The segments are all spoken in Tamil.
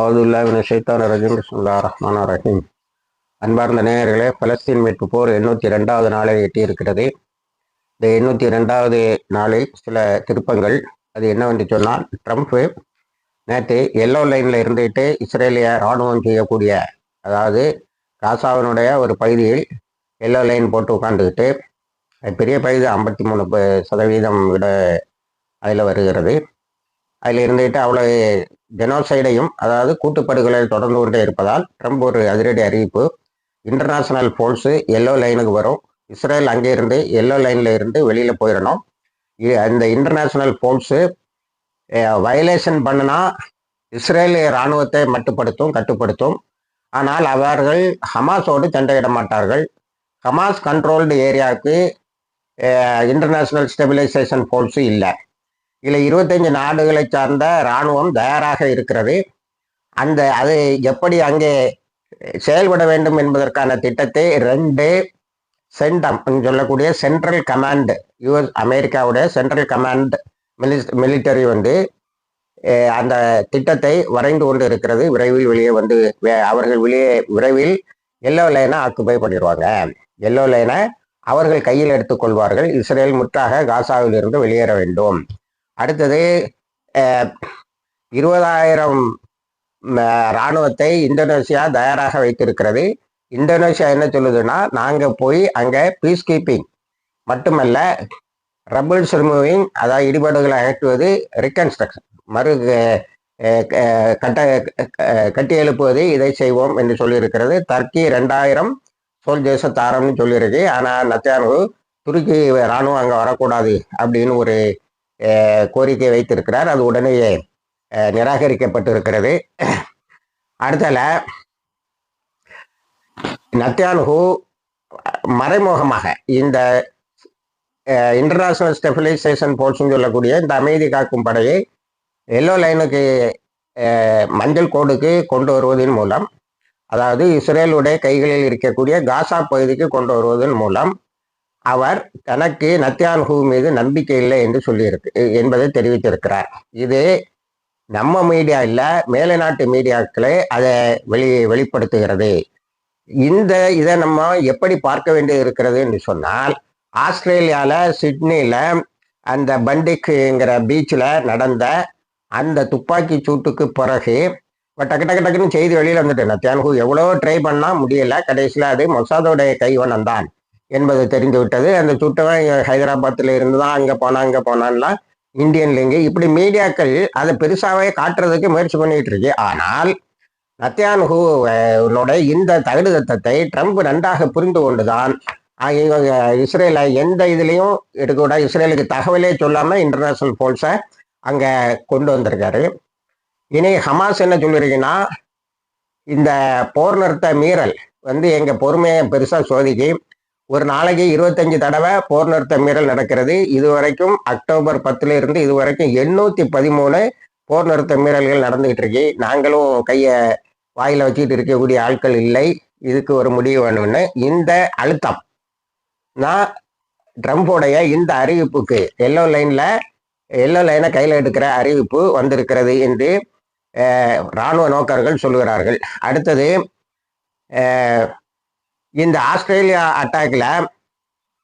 அவுதுல்லாவின் ஷைத்தான் ரஜீம். பிஸ்முல்லா ரஹ்மான் ரஹீம். அன்பார்ந்த நேயர்களே பலஸ்தீன் மீட்பு போர் எண்ணூற்றி ரெண்டாவது நாளை எட்டியிருக்கிறது. இந்த எண்ணூற்றி ரெண்டாவது நாளில் சில திருப்பங்கள். அது என்னவென்று சொன்னால் ட்ரம்ப்பு நேற்று எல்லோ லைனில் இருந்துட்டு இஸ்ரேலிய இராணுவம் செய்யக்கூடிய அதாவது காசாவினுடைய ஒரு பகுதியில் எல்லோ லைன் போட்டு உட்காந்துக்கிட்டு அது பெரிய பகுதி ஐம்பத்தி மூணு சதவீதம் விட அதில் வருகிறது. அதில் இருந்துகிட்டு அவ்வளவு ஜெனோசைடையும் அதாவது கூட்டுப்படுகொலை தொடர்ந்து கொண்டே இருப்பதால் ட்ரம்ப் ஒரு அதிரடி அறிவிப்பு. இன்டர்நேஷனல் ஃபோர்ஸு எல்லோ லைனுக்கு வரும். இஸ்ரேல் அங்கே இருந்து எல்லோ லைனில் இருந்து வெளியில் போயிடணும் இ- அந்த இன்டர்நேஷனல் ஃபோர்ஸு வயலேஷன் பண்ணுனா இஸ்ரேல் இராணுவத்தை மட்டுப்படுத்தும் கட்டுப்படுத்தும். ஆனால் அவர்கள் ஹமாஸோடு சண்டையிட மாட்டார்கள் ஹமாஸ் கண்ட்ரோல்டு ஏரியாவுக்கு இன்டர்நேஷனல் ஸ்டெபிலைசேஷன் ஃபோர்ஸு இல்லை. இதில் இருபத்தஞ்சு நாடுகளை சார்ந்த இராணுவம் தயாராக இருக்கிறது. அந்த அது எப்படி அங்கே செயல்பட வேண்டும் என்பதற்கான திட்டத்தை ரெண்டு சென்டம் சொல்லக்கூடிய சென்ட்ரல் கமாண்ட் யுஎஸ் அமெரிக்காவுடைய சென்ட்ரல் கமாண்ட் மிலிட்டரி வந்து அந்த திட்டத்தை வரைந்து கொண்டு இருக்கிறது. விரைவில் வெளியே வந்து அவர்கள் வெளியே விரைவில் எல்லோ லைனை ஆக்குபை பண்ணிடுவாங்க. எல்லோ லைனை அவர்கள் கையில் எடுத்துக்கொள்வார்கள் இஸ்ரேல் முற்றாக காசாவில் இருந்து வெளியேற வேண்டும். அடுத்தது இருபதாயிரம் இராணுவத்தை இந்தோனேஷியா தயாராக வைத்திருக்கிறது. இந்தோனேஷியா என்ன சொல்லுதுன்னா நாங்கள் போய் அங்கே பீஸ் கீப்பிங் மட்டுமல்ல ரபிள்ஸ் ரிமூவிங் அதாவது இடிபாடுகளை அகற்றுவது ரிகன்ஸ்ட்ரக்ஷன் மறு கட்ட கட்டி எழுப்புவது இதை செய்வோம் என்று சொல்லியிருக்கிறது. டர்க்கி ரெண்டாயிரம் சோல்ஜர்ஸை தாரம்னு சொல்லியிருக்கு. ஆனால் நத்தியானு துருக்கி இராணுவம் அங்கே வரக்கூடாது அப்படின்னு ஒரு கோரிக்கை வைத்திருக்கிறார். அது உடனேயே நிராகரிக்கப்பட்டிருக்கிறது. அடுத்தல நத்தியானுகு மறைமுகமாக இந்த இன்டர்நேஷனல் ஸ்டெபிலைசேஷன் போர்ட்ஸ்னு சொல்லக்கூடிய இந்த அமைதி காக்கும் படையை எல்லோ லைனுக்கு மஞ்சள் கோடுக்கு கொண்டு வருவதன் மூலம் அதாவது இஸ்ரேலுடைய கைகளில் இருக்கக்கூடிய காசா பகுதிக்கு கொண்டு வருவதன் மூலம் அவர் தனக்கு நத்தியான்ஹூ மீது நம்பிக்கை இல்லை என்று சொல்லியிருக்கு என்பதை தெரிவித்திருக்கிறார். இது நம்ம மீடியா இல்லை மேலை நாட்டு மீடியாக்களே அதை வெளி வெளிப்படுத்துகிறது. இந்த இதை நம்ம எப்படி பார்க்க வேண்டியது இருக்கிறது என்று சொன்னால் ஆஸ்திரேலியாவில் சிட்னியில் அந்த பண்டிக்குங்கிற பீச்சில் நடந்த அந்த துப்பாக்கி சூட்டுக்கு பிறகு டக்கு டக்கு டக்குன்னு செய்தி வெளியில் வந்துட்டு நத்தியான்ஹூ எவ்வளோ ட்ரை பண்ணால் முடியல கடைசியில் அது மொசாதோடைய கைவனம் தான். என்பது தெரிந்து விட்டது அந்த சுட்டவன் ஹைதராபாத்தில் இருந்து தான் அங்கே போனான் அங்கே போனான்லாம் இந்தியன் லிங்கு. இப்படி மீடியாக்கள் அதை பெருசாகவே காட்டுறதுக்கு முயற்சி பண்ணிட்டு இருக்கு. ஆனால் நத்தியான்ஹூ இந்த தகுடு தத்தத்தை ட்ரம்ப் நன்றாக புரிந்து கொண்டுதான் இவங்க இஸ்ரேலை எந்த இதுலேயும் எடுக்கக்கூடாது இஸ்ரேலுக்கு தகவலே சொல்லாமல் இன்டர்நேஷனல் போல்ஸை அங்கே கொண்டு வந்திருக்காரு. இனி ஹமாஸ் என்ன சொல்லியிருக்கீங்கன்னா இந்த போர் நிறுத்த மீறல் வந்து எங்கள் பொறுமையை பெருசாக சோதிக்கு ஒரு நாளைக்கு இருபத்தஞ்சு தடவை போர் நிறுத்த மீறல் நடக்கிறது. இதுவரைக்கும் அக்டோபர் பத்துல இருந்து இதுவரைக்கும் எண்ணூத்தி பதிமூணு போர் நிறுத்த மீறல்கள் நடந்துகிட்டு இருக்கு. நாங்களும் கைய வாயில வச்சுக்கிட்டு இருக்கக்கூடிய ஆட்கள் இல்லை. இதுக்கு ஒரு முடிவு வேணும்னு. இந்த அழுத்தம். நான் ட்ரம்போடைய இந்த அறிவிப்புக்கு எல்லோ லைன்ல எல்லோ லைனை கையில் எடுக்கிற அறிவிப்பு வந்திருக்கிறது என்று இராணுவ நோக்கர்கள் சொல்கிறார்கள் அடுத்தது இந்த ஆஸ்திரேலியா அட்டாக்ல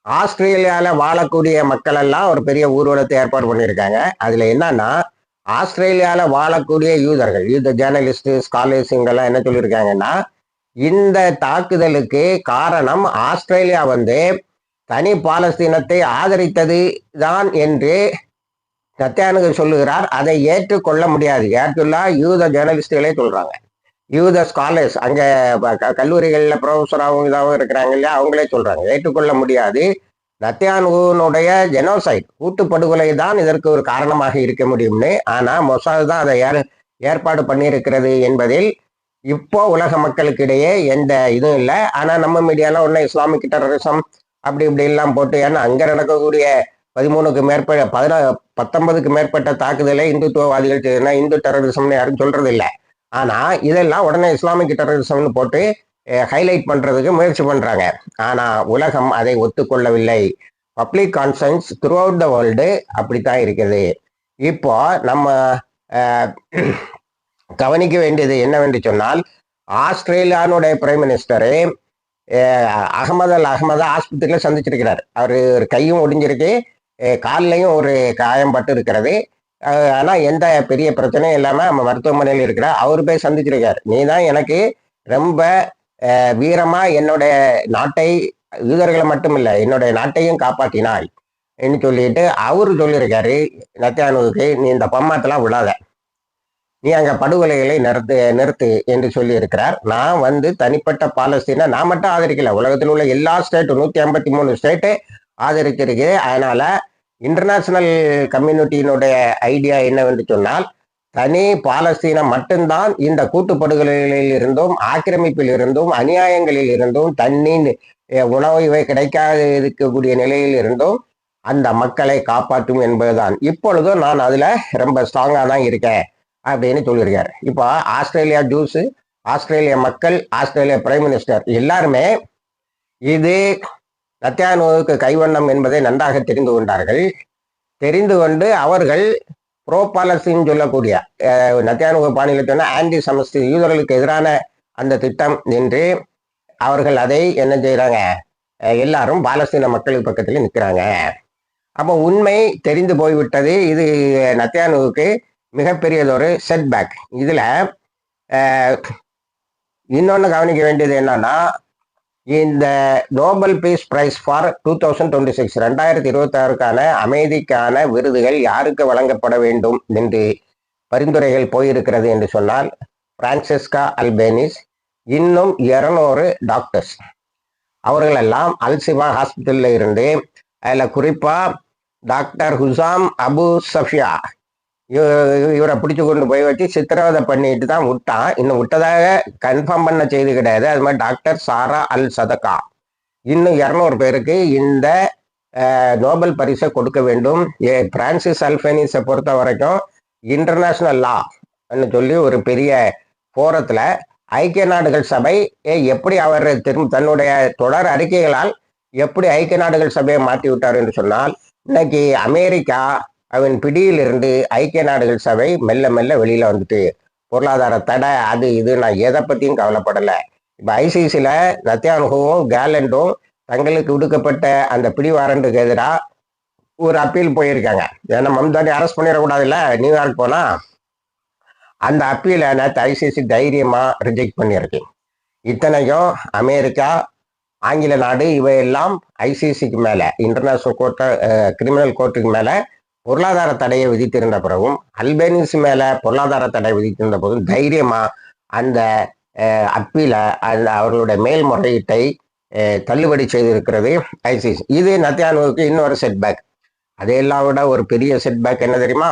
ஆஸ்திரேலியாவில் வாழக்கூடிய மக்கள் எல்லாம் ஒரு பெரிய ஊர்வலத்தை ஏற்பாடு பண்ணியிருக்காங்க. அதுல என்னன்னா ஆஸ்திரேலியாவில் வாழக்கூடிய யூதர்கள் யூத ஜேர்னலிஸ்ட் ஸ்காலர்ஸ் இங்கெல்லாம் என்ன சொல்லியிருக்காங்கன்னா இந்த தாக்குதலுக்கு காரணம் ஆஸ்திரேலியா வந்து தனி பாலஸ்தீனத்தை ஆதரித்தது தான் என்று நத்தியானுக்கு சொல்லுகிறார். அதை ஏற்றுக்கொள்ள முடியாது. ஏற்றுள்ளா யூத ஜேர்னலிஸ்டுகளே சொல்றாங்க. யூத ஸ்காலர்ஸ் அங்கே கல்லூரிகளில் க- ப்ரொஃபஸராகவும் இதாகவும் இருக்கிறாங்க இல்லையா? அவங்களே சொல்கிறாங்க ஏற்றுக்கொள்ள முடியாது. நத்தியானுடைய ஜெனோசைட் கூட்டுப்படுகொலை தான் இதற்கு ஒரு காரணமாக இருக்க முடியும்னு. ஆனால் மொசாத் தான் அதை ஏற- ஏற்பாடு பண்ணியிருக்கிறது என்பதில் இப்போ உலக மக்களுக்கிடையே எந்த இதுவும் இல்லை. ஆனால் நம்ம மீடியாலாம் ஒன்றும் இஸ்லாமிக் டெரரிசம் அப்படி இப்படி எல்லாம் போட்டு ஏன்னா அங்கே நடக்கக்கூடிய பதிமூணுக்கு மேற்பட்ட பதினா பத்தொன்பதுக்கு மேற்பட்ட தாக்குதலை இந்துத்துவவாதிகள் செய்யணும் இந்து டெரரிசம்னு யாரும் சொல்றது இல்லை ஆனா இதெல்லாம் உடனே இஸ்லாமிக் டெரரிசம்னு போட்டு ஹைலைட் பண்றதுக்கு முயற்சி பண்றாங்க. ஆனா உலகம் அதை ஒத்துக்கொள்ளவில்லை. Public conscience throughout the world அப்படித்தான் இருக்குது. இப்போ நம்ம கவனிக்க வேண்டியது என்னவென்று சொன்னால் ஆஸ்திரேலியானுடைய prime minister Ahmed al Ahmed ஆஸ்பத்திரியில் சந்திச்சிருக்கிறார். அவர் ஒரு கையும் ஒடிஞ்சிருக்கு காலிலையும் கால்லையும் ஒரு காயம் பட்டு இருக்கிறது. ஆனால் ஆனா எந்த பெரிய பிரச்சனையும் இல்லாம நம்ம மருத்துவமனையில் இருக்கிற அவர் போய் சந்திச்சிருக்காரு. நீ தான் எனக்கு ரொம்ப வீரமாக வீரமா என்னுடைய நாட்டை யூதர்களை மட்டும் இல்லை என்னுடைய நாட்டையும் காப்பாற்றினாய் என்று சொல்லிட்டு அவரு சொல்லியிருக்காரு. நத்தியானுவுக்கு நீ இந்த பம்மாத்தெல்லாம் விழாத. நீ அங்க படுகொலைகளை நிறுத்து நிறுத்து என்று சொல்லியிருக்கிறார். நான் வந்து தனிப்பட்ட பாலஸ்தீனை நான் மட்டும் ஆதரிக்கல. உலகத்தில் உள்ள எல்லா ஸ்டேட்டும் நூத்தி ஐம்பத்தி மூணு ஸ்டேட்டு ஆதரித்திருக்கிறேன் அதனால இன்டர்நேஷனல் கம்யூனிட்டியினுடைய ஐடியா என்னவென்று சொன்னால் தனி பாலஸ்தீனம் மட்டும்தான் இந்த கூட்டுப்படுகொலைகளில் இருந்தும் ஆக்கிரமிப்பில் இருந்தும் அநியாயங்களில் இருந்தும் தண்ணீர் உணவு இவை கிடைக்காத இருக்கக்கூடிய நிலையில் இருந்தும் அந்த மக்களை காப்பாற்றும் என்பதுதான். இப்பொழுதும் நான் அதில் ரொம்ப ஸ்ட்ராங்காக தான் இருக்கேன் அப்படின்னு சொல்லியிருக்காரு. இப்போ ஆஸ்திரேலியா ஜூஸு ஆஸ்திரேலிய மக்கள் ஆஸ்திரேலிய பிரைம் மினிஸ்டர் எல்லாருமே இது நத்தியானுவுக்கு கைவண்ணம் என்பதை நன்றாக தெரிந்து கொண்டார்கள். தெரிந்து கொண்டு அவர்கள் ப்ரோ பாலஸ்தீன் சொல்லக்கூடிய நத்தியானுக பாணியில் சொன்ன ஆன்டி சமஸ்தி யூதர்களுக்கு எதிரான அந்த திட்டம் என்று அவர்கள் அதை என்ன செய்கிறாங்க எல்லாரும் பாலஸ்தீன மக்களுக்கு பக்கத்தில் நிற்கிறாங்க. அப்போ உண்மை தெரிந்து போய்விட்டது. இது நத்தியானுவுக்கு மிகப்பெரியதொரு செட்பேக் இதில் இன்னொன்று கவனிக்க வேண்டியது என்னன்னா இந்த Nobel peace prize for two thousand twenty six ரெண்டாயிரத்தி இருபத்தாறுக்கான அமைதிக்கான விருதுகள் யாருக்கு வழங்கப்பட வேண்டும் என்று பரிந்துரைகள் போயிருக்கிறது என்று சொன்னால் பிரான்சிஸ்கா அல்பேனிஸ் இன்னும் இருநூறு டாக்டர்ஸ் அவர்களெல்லாம் அல்சிமா ஹாஸ்பிட்டலில் இருந்து அதில் குறிப்பாக டாக்டர் ஹுசாம் அபு சஃபியா இவரை பிடிச்சு கொண்டு போய் வச்சு சித்திரவதை பண்ணிட்டு தான் விட்டான். இன்னும் விட்டதாக கன்ஃபார்ம் பண்ண செய்தி கிடையாது. அது மாதிரி டாக்டர் சாரா அல் சதகா. இன்னும் இரநூறு பேருக்கு இந்த நோபல் பரிசை கொடுக்க வேண்டும். ஏ பிரான்சிஸ் அல்பேனிஸை பொறுத்த வரைக்கும் இன்டர்நேஷ்னல் லா சொல்லி ஒரு பெரிய போரத்தில் ஐக்கிய நாடுகள் சபை எப்படி அவர் திரும்ப தன்னுடைய தொடர் அறிக்கைகளால் எப்படி ஐக்கிய நாடுகள் சபையை மாற்றி விட்டார் என்று சொன்னால் இன்னைக்கு அமெரிக்கா அவன் பிடியிலிருந்து ஐக்கிய நாடுகள் சபை மெல்ல மெல்ல வெளியில் வந்துட்டு பொருளாதார தடை அது இது நான் எதை பற்றியும் கவலைப்படலை. இப்போ ஐசிசியில் நத்தியானுகவும் கேலண்டும் தங்களுக்கு விடுக்கப்பட்ட அந்த பிடி வாரண்டுக்கு எதிராக ஒரு அப்பீல் போயிருக்காங்க. ஏன்னா மம்தானி அரெஸ்ட் பண்ணிடக்கூடாதுல்ல? நியூயார்க் போனால் அந்த அப்பீலை நேற்று ஐசிசி தைரியமாக ரிஜெக்ட் பண்ணியிருக்கு. இத்தனைக்கும் அமெரிக்கா ஆங்கில நாடு இவையெல்லாம் ஐசிசிக்கு மேலே இன்டர்நேஷனல் கோர்ட்டை கிரிமினல் கோர்ட்டுக்கு மேலே பொருளாதார தடையை விதித்திருந்த பிறகும் அல்பேனிஸ் மேல பொருளாதார தடை விதித்திருந்த போதும் தைரியமா அந்த அப்பீல அந்த அவர்களுடைய மேல்முறையீட்டை தள்ளுபடி செய்திருக்கிறது ஐசிசி இது நத்தியானுவுக்கு இன்னொரு செட்பேக் அதையெல்லாம் விட ஒரு பெரிய செட்பேக் என்ன தெரியுமா?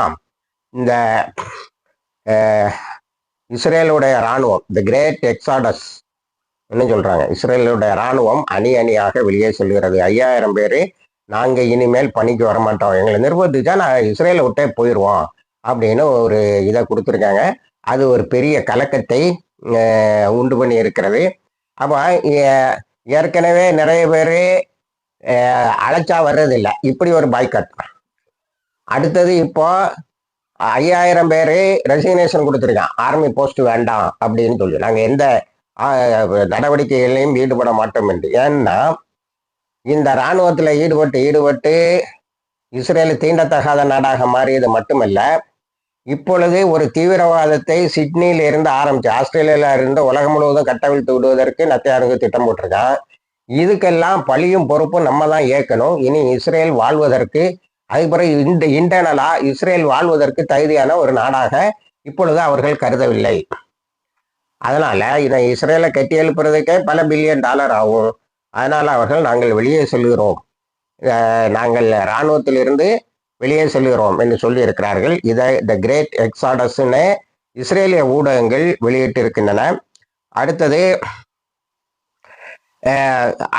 இந்த இஸ்ரேலுடைய இராணுவம் தி கிரேட் எக்ஸாடஸ் என்ன சொல்றாங்க? இஸ்ரேலுடைய இராணுவம் அணி அணியாக வெளியே செல்கிறது. ஐயாயிரம் பேர் நாங்கள் இனிமேல் பணிக்கு வரமாட்டோம். எங்களை நிர்பந்திச்சா நான் இஸ்ரேலை விட்டே போயிடுவோம் அப்படின்னு ஒரு இதை கொடுத்துருக்காங்க. அது ஒரு பெரிய கலக்கத்தை உண்டு பண்ணி இருக்கிறது. அப்போ ஏற்கனவே நிறைய பேர் அழைச்சா வர்றதில்லை. இப்படி ஒரு பாய்காட் அடுத்தது இப்போ ஐயாயிரம் பேர் ரெசிக்னேஷன் கொடுத்துருக்கான் ஆர்மி போஸ்ட் வேண்டாம் அப்படின்னு சொல்லி. நாங்கள் எந்த நடவடிக்கைகளையும் ஈடுபட மாட்டோம் என்று. ஏன்னா இந்த இராணுவத்தில் ஈடுபட்டு ஈடுபட்டு இஸ்ரேல் தீண்டத்தகாத நாடாக மாறியது மட்டுமல்ல இப்பொழுது ஒரு தீவிரவாதத்தை சிட்னியில் இருந்து ஆரம்பிச்சு ஆஸ்திரேலியால இருந்து உலகம் முழுவதும் கட்டவிழ்த்து விடுவதற்கு நத்தியாருக்கு திட்டம் போட்டிருக்கான். இதுக்கெல்லாம் பழியும் பொறுப்பும் நம்ம தான் ஏற்கணும். இனி இஸ்ரேல் வாழ்வதற்கு அதுபிறகு இந்த இன்டர்னலா இஸ்ரேல் வாழ்வதற்கு தகுதியான ஒரு நாடாக இப்பொழுது அவர்கள் கருதவில்லை. அதனால இதை இஸ்ரேலை கட்டி எழுப்புறதுக்கே பல பில்லியன் டாலர் ஆகும். அதனால் அவர்கள் நாங்கள் வெளியே செல்கிறோம். நாங்கள் இராணுவத்திலிருந்து வெளியே செல்கிறோம் என்று சொல்லியிருக்கிறார்கள். இதை த கிரேட் எக்ஸாடஸ்ன்னு இஸ்ரேலிய ஊடகங்கள் வெளியிட்டிருக்கின்றன. அடுத்தது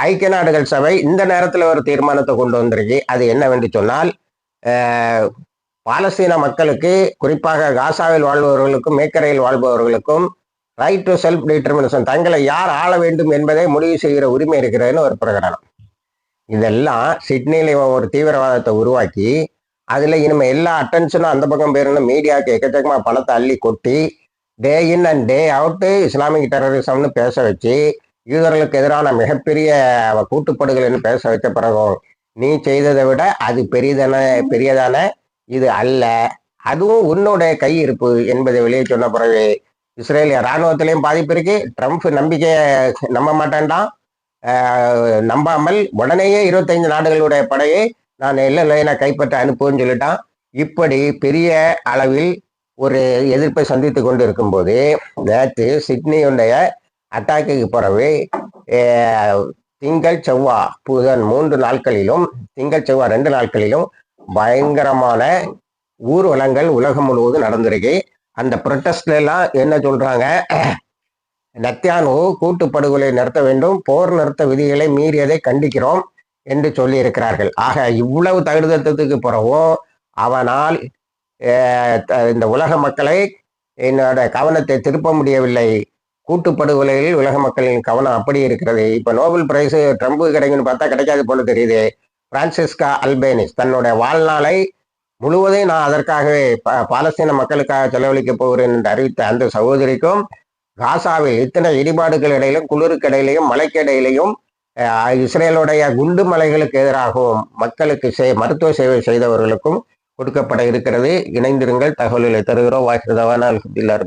ஐக்கிய நாடுகள் சபை இந்த நேரத்தில் ஒரு தீர்மானத்தை கொண்டு வந்திருக்கு. அது என்னவென்று சொன்னால் பாலஸ்தீன மக்களுக்கு குறிப்பாக காசாவில் வாழ்பவர்களுக்கும் மேக்கரையில் வாழ்பவர்களுக்கும் ரைட் டு செல்ஃப் டிட்டர்மினேஷன் தங்களை யார் ஆள வேண்டும் என்பதை முடிவு செய்கிற உரிமை இருக்கிறதுன்னு ஒரு பிரகடனம். இதெல்லாம் சிட்னியில இவன் ஒரு தீவிரவாதத்தை உருவாக்கி அதில் இனிமே எல்லா அட்டென்ஷனும் அந்த பக்கம் பேருன்னு மீடியாவுக்கு எக்கச்சக்கமாக பணத்தை அள்ளி கொட்டி day in and day out Islamic டெரரிசம்னு பேச வச்சு யூதர்களுக்கு எதிரான மிகப்பெரிய கூட்டுப்படுகள்னு பேச வைத்த பிறகும் நீ செய்ததை விட அது பெரியதான பெரியதான இது அல்ல. அதுவும் உன்னுடைய கையிருப்பு என்பதை வெளியே சொன்ன பிறகு இஸ்ரேலிய இராணுவத்திலையும் பாதிப்பு இருக்கு. ட்ரம்ப் நம்பிக்கையை நம்ப மாட்டேன்டான் நம்பாமல் உடனேயே இருபத்தைந்து நாடுகளுடைய படையை நான் எல்லை லைனை கைப்பற்ற அனுப்புவேன்னு சொல்லிட்டான். இப்படி பெரிய அளவில் ஒரு எதிர்ப்பை சந்தித்து கொண்டு இருக்கும்போது நேற்று சிட்னியுடைய அட்டாக்குக்கு பிறகு திங்கள் செவ்வா புதன் மூன்று நாட்களிலும் திங்கள் செவ்வாய் ரெண்டு நாட்களிலும் பயங்கரமான ஊர்வலங்கள் உலகம் முழுவதும் நடந்திருக்கு. அந்த ப்ரொட்டஸ்ட்ல எல்லாம் என்ன சொல்றாங்க? நத்தியானு கூட்டு படுகொலை நிறுத்த வேண்டும் போர் நிறுத்த விதிகளை மீறியதை கண்டிக்கிறோம் என்று சொல்லி இருக்கிறார்கள் ஆக இவ்வளவு தகுதத்துக்கு பிறகும் அவனால் த- இந்த உலக மக்களை என்னோட கவனத்தை திருப்ப முடியவில்லை. கூட்டுப்படுகொலையில் உலக மக்களின் கவனம் அப்படி இருக்கிறது. இப்போ நோபல் பிரைஸ் ட்ரம்ப் கிடைக்குன்னு பார்த்தா கிடைக்காது போல தெரியுது. பிரான்சிஸ்கா அல்பேனிஸ் தன்னுடைய வாழ்நாளை முழுவதையும் நான் அதற்காகவே பாலஸ்தீன மக்களுக்காக செலவழிக்க போகிறேன் என்று அறிவித்த அந்த சகோதரிக்கும் காசாவில் இத்தனை இடிபாடுகள் இடையிலும் குளிருக்கு இடையிலையும் மலைக்கு இடையிலையும் இஸ்ரேலுடைய குண்டு மலைகளுக்கு எதிராகவும் மக்களுக்கு சே மருத்துவ சேவை செய்தவர்களுக்கும் கொடுக்கப்பட இருக்கிறது. இணைந்திருங்கள் தகவல்களை தருகிறோம். வாகிருதவான அல்ஹம்துலில்லாஹ்